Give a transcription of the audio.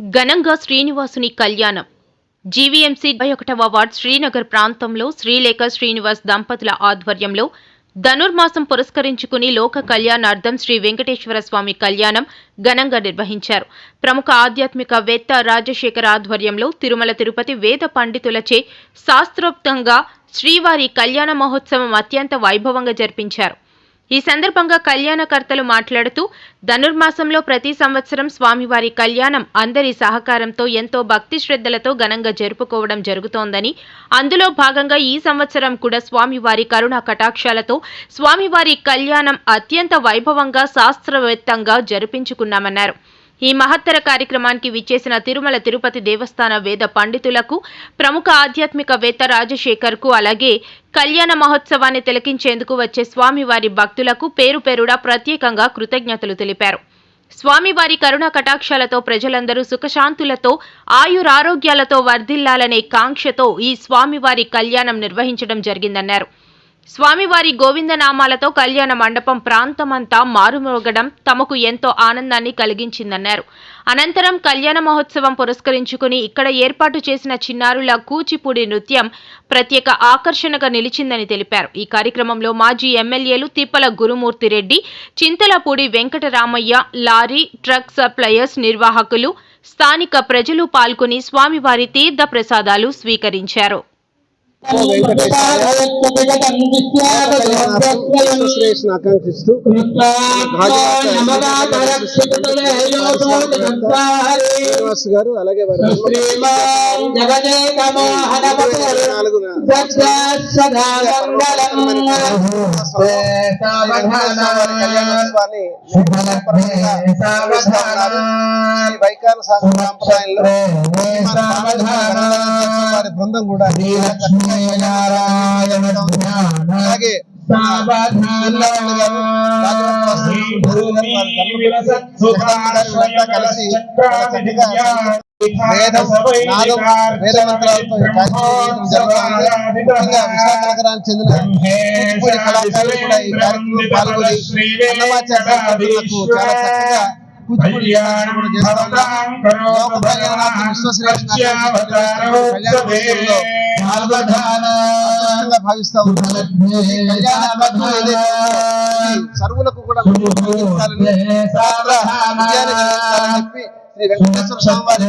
ఘనంగా శ్రీనివాసుని కళ్యాణం. జీవీఎంసీ డెబ్బై ఒకటవ వార్డ్ శ్రీనగర్ ప్రాంతంలో శ్రీలేఖ శ్రీనివాస్ దంపతుల ఆధ్వర్యంలో ధనుర్మాసం పురస్కరించుకుని లోక కళ్యాణార్థం శ్రీ వెంకటేశ్వర స్వామి కళ్యాణం ఘనంగా నిర్వహించారు. ప్రముఖ ఆధ్యాత్మికవేత్త రాజశేఖర్ ఆధ్వర్యంలో తిరుమల తిరుపతి వేద పండితులచే శాస్త్రోక్తంగా శ్రీవారి కళ్యాణ మహోత్సవం అత్యంత వైభవంగా జరిపించారు. ఈ సందర్భంగా కళ్యాణకర్తలు మాట్లాడుతూ ధనుర్మాసంలో ప్రతి సంవత్సరం స్వామివారి కళ్యాణం అందరి సహకారంతో ఎంతో భక్తి శ్రద్ధలతో ఘనంగా జరుపుకోవడం జరుగుతోందని అందులో భాగంగా ఈ సంవత్సరం కూడా స్వామివారి కరుణా కటాక్షాలతో స్వామివారి కళ్యాణం అత్యంత వైభవంగా శాస్త్రవేత్తంగా జరిపించుకున్నామన్నారు. ఈ మహత్తర కార్యక్రమానికి విచ్చేసిన తిరుమల తిరుపతి దేవస్థాన వేద పండితులకు ప్రముఖ ఆధ్యాత్మికవేత్త రాజశేఖర్కు అలాగే కళ్యాణ మహోత్సవాన్ని తిలకించేందుకు వచ్చే స్వామివారి భక్తులకు పేరు పేరుడా ప్రత్యేకంగా కృతజ్ఞతలు తెలిపారు. స్వామివారి కరుణ కటాక్షాలతో ప్రజలందరూ సుఖశాంతులతో ఆయురారోగ్యాలతో వర్ధిల్లాలనే కాంక్షతో ఈ స్వామివారి కళ్యాణం నిర్వహించడం జరిగిందన్నారు. స్వామివారి గోవిందనామాలతో కళ్యాణ మండపం ప్రాంతమంతా మారుమోగడం తమకు ఎంతో ఆనందాన్ని కలిగించిందన్నారు. అనంతరం కళ్యాణ మహోత్సవం పురస్కరించుకుని ఇక్కడ ఏర్పాటు చేసిన చిన్నారుల కూచిపూడి నృత్యం ప్రత్యేక ఆకర్షణగా నిలిచిందని తెలిపారు. ఈ కార్యక్రమంలో మాజీ ఎమ్మెల్యేలు Tippala Gurumurthy Reddy Chintalapudi Venkataramaiah lorry truck suppliers నిర్వాహకులు స్థానిక ప్రజలు పాల్గొని స్వామివారి తీర్థ ప్రసాదాలు స్వీకరించారు. ఆకాంక్షిస్తూ శ్రీనివాస్ గారు అలాగే వారి వైకాల సాంప్రదాయంలో వారి బృందం కూడా అలాగే కలిసి వేదం నాదం వేద మంత్రాలతో ఈ కార్యక్రమం జరుగుతుంది ముఖ్యంగా విశాఖ నగరానికి చెందిన కూచిపూడి కళాకారులు కూడా ఈ కార్యక్రమంలో పాల్గొని చాలా చక్కగా కూచిపూడి కూడా చేస్తా ఉన్నారు సర్వులకు కూడా చెప్పి శ్రీ వెంకటేశ్వర స్వామి వారి